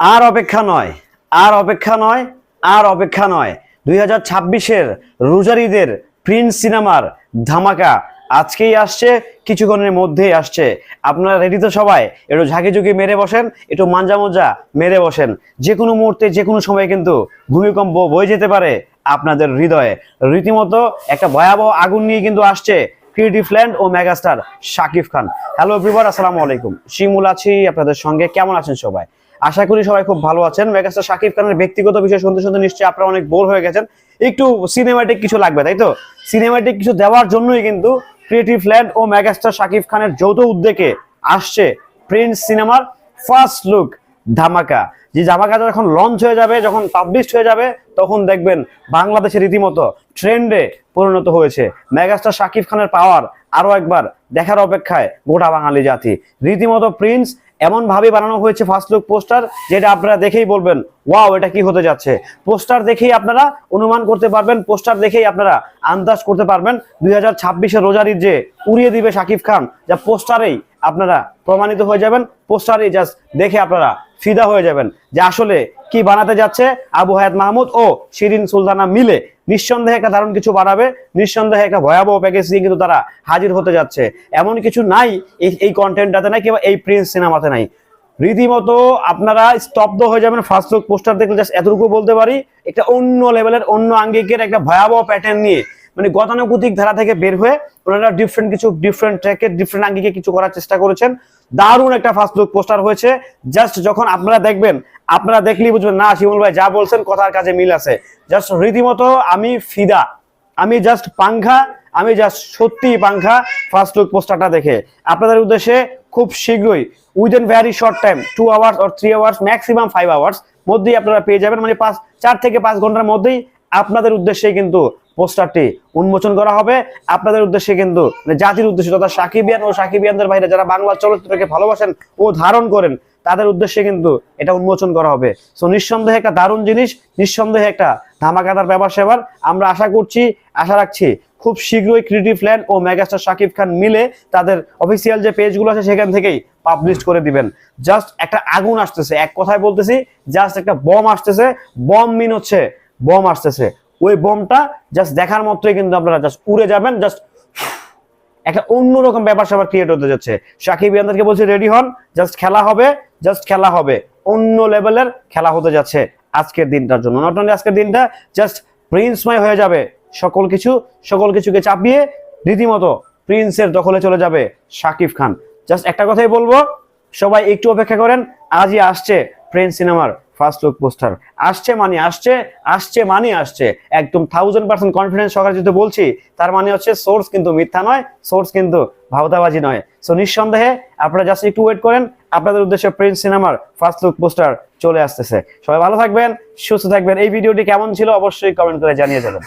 আর অপেক্ষা নয়, আর অপেক্ষা নয়, আর অপেক্ষা নয়। দুই হাজার ছাব্বিশের রোজারিদের প্রিন্স সিনেমার ধামাকা আজকেই আসছে, কিছুক্ষণের মধ্যেই আসছে। আপনারা রেডি তো সবাই? একটু ঝাঁকি ঝুঁকি মেরে বসেন, একটু মাঞ্জা মজ্জা মেরে বসেন। যে কোনো মুহূর্তে, যে কোনো সময় কিন্তু ভূমিকম্প বয়ে যেতে পারে আপনাদের হৃদয়ে। রীতিমতো একটা ভয়াবহ আগুন নিয়ে কিন্তু আসছে ক্রিয়েটিভ ল্যান্ড ও megastar Shakib Khan. Hello everyone আসসালামু আলাইকুম। শিমুল আছি আপনাদের সঙ্গে। কেমন আছেন সবাই? আশা করি সবাই খুব ভালো আছেন। মেগাস্টার শাকিব খানের ব্যক্তিগত বিষয় শুনতে শুনতে নিশ্চয়ই আপনারা অনেক বোর হয়ে গেছেন। একটু সিনেমাটিক কিছু লাগবে, তাই তো? সিনেমাটিক কিছু দেওয়ার জন্যই কিন্তু ক্রিয়েটিভ ল্যান্ড ও মেগাস্টার শাকিব খানের যৌথ উদ্যোগে আসছে প্রিন্স সিনেমার ফার্স্ট লুক ধামাকা। যে ধামাকাটা যখন লঞ্চ হয়ে যাবে, যখন পাবলিশ হয়ে যাবে, তখন দেখবেন বাংলাদেশের রীতিমতো ট্রেন্ডে পরিণত হয়েছে। মেগাস্টার শাকিব খানের পাওয়ার আরও একবার দেখার অপেক্ষায় গোটা বাঙালি জাতি। রীতিমতো প্রিন্স এমন ভাবে বানানো হয়েছে ফার্স্ট লুক পোস্টার যেটা আপনারা দেখেই বলবেন ওয়াও এটা কি হতে যাচ্ছে? পোস্টার দেখেই আপনারা অনুমান করতে পারবেন পোস্টার দেখেই আপনারা আন্দাজ করতে পারবেন। দুই হাজার ছাব্বিশে রোজারির যে উড়িয়ে দিবে শাকিব খান, যা পোস্টারেই আপনারা প্রমাণিত হয়ে যাবেন পোস্টারে জাস্ট দেখে আপনারা ফিদা হয়ে যাবেন যে আসলে কি বানাতে যাচ্ছে? আবু হায়াত মাহমুদ ও শিরিন সুলতানা মিলে নিঃসন্দেহে একটা দারুণ কিছু বানাবে, নিঃসন্দেহে একটা ভয়াবহ প্যাকেজ দিয়ে কিন্তু তারা হাজির হতে যাচ্ছে। এমন কিছু নাই এই কন্টেন্টটাতে নাই কিংবা এই প্রিন্স সিনেমাতে নাই। রীতিমতো আপনারা স্তব্ধ হয়ে যাবেন ফার্স্ট লুক পোস্টার দেখলে জাস্ট এতটুকু বলতে পারি, একটা অন্য লেভেলের অন্য আঙ্গিকের একটা ভয়াবহ প্যাটার্ন নিয়ে মানে গতানুগতিক ধারা থেকে বের হয়ে ওনারা ডিফারেন্ট কিছু ডিফারেন্ট ট্র্যাকের ডিফারেন্ট আঙ্গিকে কিছু করার চেষ্টা করেছেন। দারুণ একটা ফার্স্ট লুক পোস্টার হয়েছে। জাস্ট যখন আপনারা দেখবেন, আপনারা দেখলেই বুঝবেন, না, শিমুল ভাই যা বলছেন কথার কাজে মিল আছে। জাস্ট রীতিমতো আমি ফিদা। আমি জাস্ট পাংখা, আমি জাস্ট সত্যি পাংখা ফার্স্ট লুক পোস্টারটা দেখে। আপনাদের উদ্দেশ্যে খুব শীঘ্রই within very short time two hours or three hours maximum five hours মধ্যেই আপনারা পেয়ে যাবেন। মানে পাঁচ, চার থেকে পাঁচ ঘণ্টার মধ্যেই আপনাদের উদ্দেশ্যে কিন্তু পোস্টারটি উন্মোচন করা হবে। আপনাদের উদ্দেশ্যে কিন্তু মানে জাতির উদ্দেশ্যে তথা সাকিবিয়ান ও সাকিবিয়ানদের বাইরে যারা বাংলা চলচ্চিত্রকে ভালোবাসেন ও ধারণ করেন, তাদের উদ্দেশ্যে কিন্তু এটা উন্মোচন করা হবে। সো নিঃসন্দেহে একটা দারুণ জিনিস, নিঃসন্দেহে একটা ধামাকাদার ব্যাপার সেবার। আমরা আশা করছি, আশা রাখছি খুব শীঘ্রই ক্রিয়েটিভ ল্যান্ড ও মেগাস্টার শাকিব খান মিলে তাদের অফিসিয়াল যে পেজগুলো আছে সেখান থেকেই পাবলিশ করে দিবেন। জাস্ট একটা আগুন আসতেছে, এক কথায় বলতেছি জাস্ট একটা বম আসতেছে। বম মিন হচ্ছে বম আসতেছে। ওই বোমটা জাস্ট দেখার মতোই কিন্তু আপনারা জাস্ট উড়ে যাবেন জাস্ট একটা অন্যরকম ব্যাপার স্যাপার ক্রিয়েট হতে যাচ্ছে। সাকিব ইয়ানদেরকে বলছি রেডি হন জাস্ট খেলা হবে জাস্ট খেলা হবে। অন্য লেভেলের খেলা হতে যাচ্ছে আজকের দিনটার জন্য। নট অনলি আজকের দিনটা জাস্ট প্রিন্সময় হয়ে যাবে। সকল কিছু, সকল কিছুকে চাপিয়ে রীতিমতো প্রিন্সের দখলে চলে যাবে শাকিব খান। জাস্ট একটা কথাই বলব, সবাই একটু অপেক্ষা করেন, আজই আসছে প্রিন্স সিনেমার ফার্স্ট লুক পোস্টার আসছে মানে আসছে আসছে মানে আসছে। একদম থাউজেন্ড পার্সেন্ট কনফিডেন্স সহকারে যদি বলছি, তার মানে হচ্ছে সোর্স কিন্তু মিথ্যা নয় সোর্স কিন্তু ভাওতাবাজি নয়। সো নিঃসন্দেহে আপনারা জাস্ট একটু ওয়েট করেন, আপনাদের উদ্দেশ্যে প্রিন্স সিনেমার ফার্স্ট লুক পোস্টার চলে আসতেছে। সবাই ভালো থাকবেন, সুস্থ থাকবেন। এই ভিডিওটি কেমন ছিল অবশ্যই কমেন্ট করে জানিয়ে যাবেন